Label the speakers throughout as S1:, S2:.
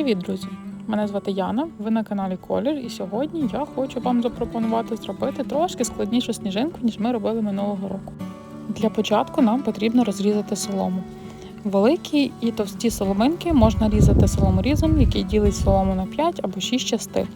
S1: Привіт, друзі! Мене звати Яна, ви на каналі Колір, і сьогодні я хочу вам запропонувати зробити трошки складнішу сніжинку, ніж ми робили минулого року. Для початку нам потрібно розрізати солому. Великі і товсті соломинки можна різати соломорізом, який ділить солому на 5 або 6 частин,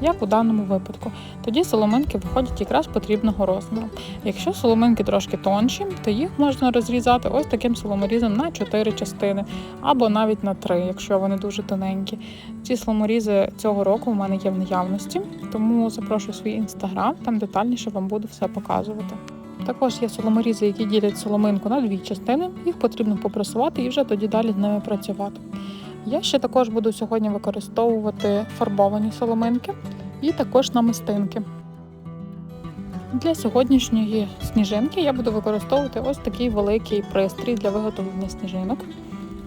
S1: як у даному випадку. Тоді соломинки виходять якраз потрібного розміру. Якщо соломинки трошки тонші, то їх можна розрізати ось таким соломорізом на 4 частини, або навіть на 3, якщо вони дуже тоненькі. Ці соломорізи цього року у мене є в наявності, тому запрошую свій інстаграм, там детальніше вам буду все показувати. Також є соломорізи, які ділять соломинку на дві частини. Їх потрібно попресувати і вже тоді далі з ними працювати. Я ще також буду сьогодні використовувати фарбовані соломинки і також намистинки. Для сьогоднішньої сніжинки я буду використовувати ось такий великий пристрій для виготовлення сніжинок.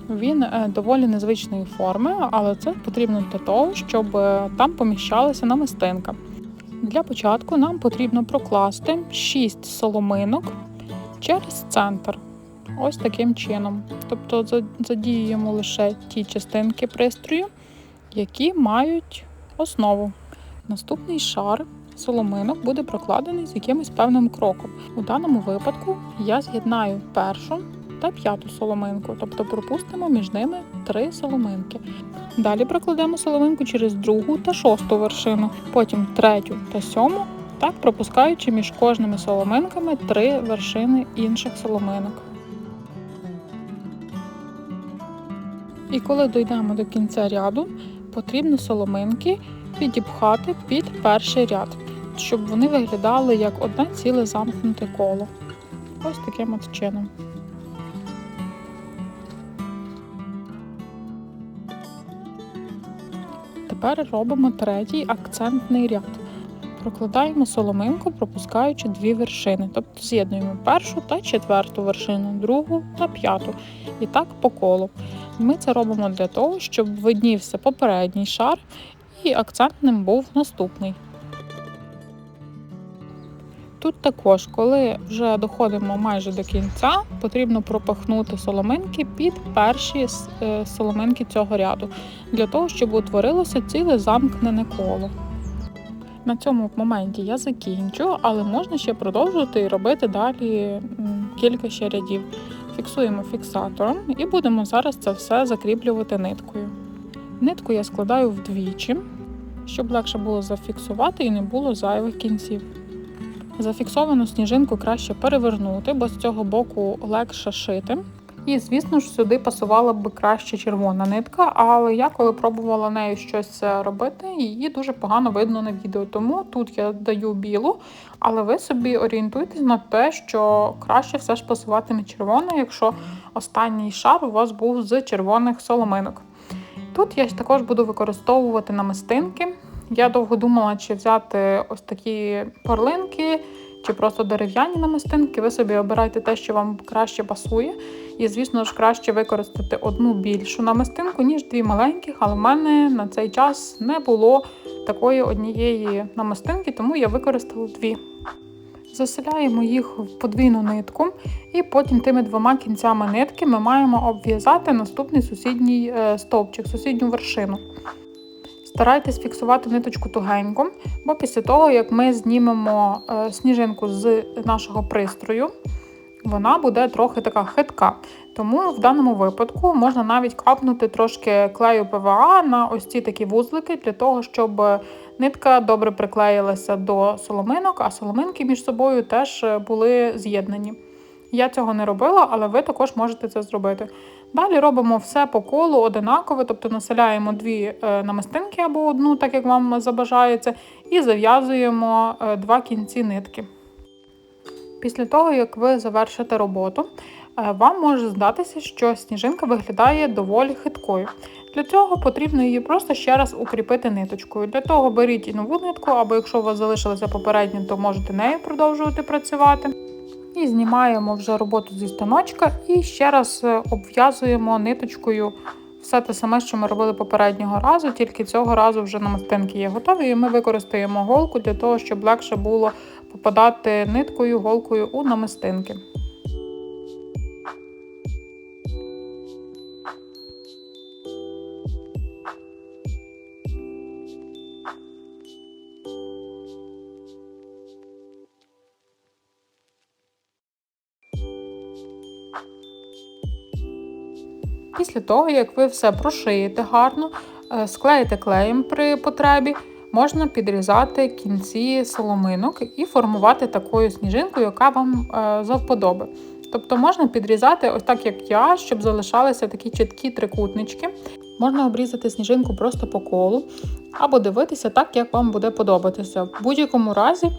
S1: Він е, доволі незвичної форми, але це потрібно для того, щоб е, там поміщалася намистинка. Для початку нам потрібно прокласти 6 соломинок через центр. Ось таким чином. Тобто задіюємо лише ті частинки пристрою, які мають основу. Наступний шар соломинок буде прокладений з якимось певним кроком. У даному випадку я з'єднаю першу та п'яту соломинку, тобто пропустимо між ними три соломинки. Далі прокладемо соломинку через другу та шосту вершину, потім третю та сьому, так пропускаючи між кожними соломинками три вершини інших соломинок. І коли дійдемо до кінця ряду, потрібно соломинки підіпхати під перший ряд, щоб вони виглядали як одне ціле замкнуте коло. Ось таким от чином. Тепер робимо третій акцентний ряд. Прокладаємо соломинку, пропускаючи дві вершини, тобто з'єднуємо першу та четверту вершину, другу та п'яту. І так по колу. Ми це робимо для того, щоб виднівся попередній шар і акцентним був наступний. Тут також, коли вже доходимо майже до кінця, потрібно пропахнути соломинки під перші е, соломинки цього ряду, для того, щоб утворилося ціле замкнене коло. На цьому моменті я закінчу, але можна ще продовжувати і робити далі кілька ще рядів. Фіксуємо фіксатором і будемо зараз це все закріплювати ниткою. Нитку я складаю вдвічі, щоб легше було зафіксувати і не було зайвих кінців. Зафіксовану сніжинку краще перевернути, бо з цього боку легше шити. І, звісно ж, сюди пасувала б краще червона нитка, але я коли пробувала нею щось робити, її дуже погано видно на відео. Тому тут я даю білу, але ви собі орієнтуйтесь на те, що краще все ж пасуватиме червона, якщо останній шар у вас був з червоних соломинок. Тут я також буду використовувати намистинки. Я довго думала, чи взяти ось такі перлинки, чи просто дерев'яні намистинки. Ви собі обирайте те, що вам краще пасує. І, звісно ж, краще використати одну більшу намистинку, ніж дві маленьких, але в мене на цей час не було такої однієї намистинки, тому я використала дві. Заселяємо їх в подвійну нитку, і потім тими двома кінцями нитки ми маємо обв'язати наступний сусідній е, стовпчик, сусідню вершину. Старайтесь фіксувати ниточку тугенько, бо після того, як ми знімемо е, сніжинку з нашого пристрою, вона буде трохи така хитка. Тому в даному випадку можна навіть капнути трошки клею ПВА на ось ці такі вузлики, для того, щоб нитка добре приклеїлася до соломинок, а соломинки між собою теж були з'єднані. Я цього не робила, але ви також можете це зробити. Далі робимо все по колу одинаково, тобто населяємо дві е, намистинки або одну, так як вам забажається, і зав'язуємо е, два кінці нитки. Після того, як ви завершите роботу, е, вам може здатися, що сніжинка виглядає доволі хиткою. Для цього потрібно її просто ще раз укріпити ниточкою. Для того беріть і нову нитку, або якщо у вас залишилася попередня, то можете нею продовжувати працювати. І знімаємо вже роботу зі станочка і ще раз е, обв'язуємо ниточкою все те саме, що ми робили попереднього разу, тільки цього разу вже намистинки є готові, і ми використаємо голку для того, щоб легше було попадати ниткою, голкою у намистинки. Після того, як ви все прошиєте гарно, е, склеїте клеєм при потребі, можна підрізати кінці соломинок і формувати такою сніжинкою, яка вам е, завподоби. Тобто можна підрізати ось так, як я, щоб залишалися такі чіткі трикутнички. Можна обрізати сніжинку просто по колу, або дивитися так, як вам буде подобатися. В будь-якому разі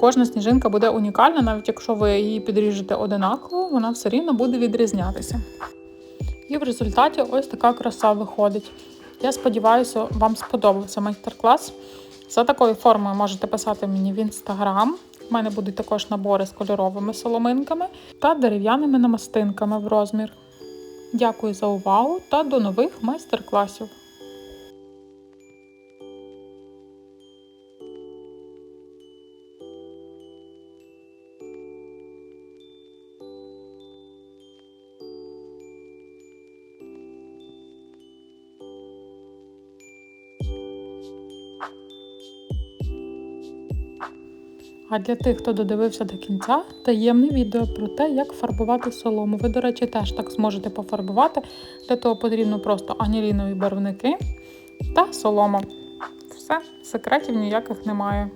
S1: кожна сніжинка буде унікальна, навіть якщо ви її підріжете одинаково, вона все рівно буде відрізнятися. І в результаті ось така краса виходить. Я сподіваюся, вам сподобався майстер-клас. За такою формою можете писати мені в інстаграм. У мене будуть також набори з кольоровими соломинками та дерев'яними намастинками в розмір. Дякую за увагу та до нових майстер-класів! А для тих, хто додивився до кінця, таємне відео про те, як фарбувати солому. Ви, до речі, теж так зможете пофарбувати. Для того потрібно просто анілінові барвники та солома. Все, секретів ніяких немає.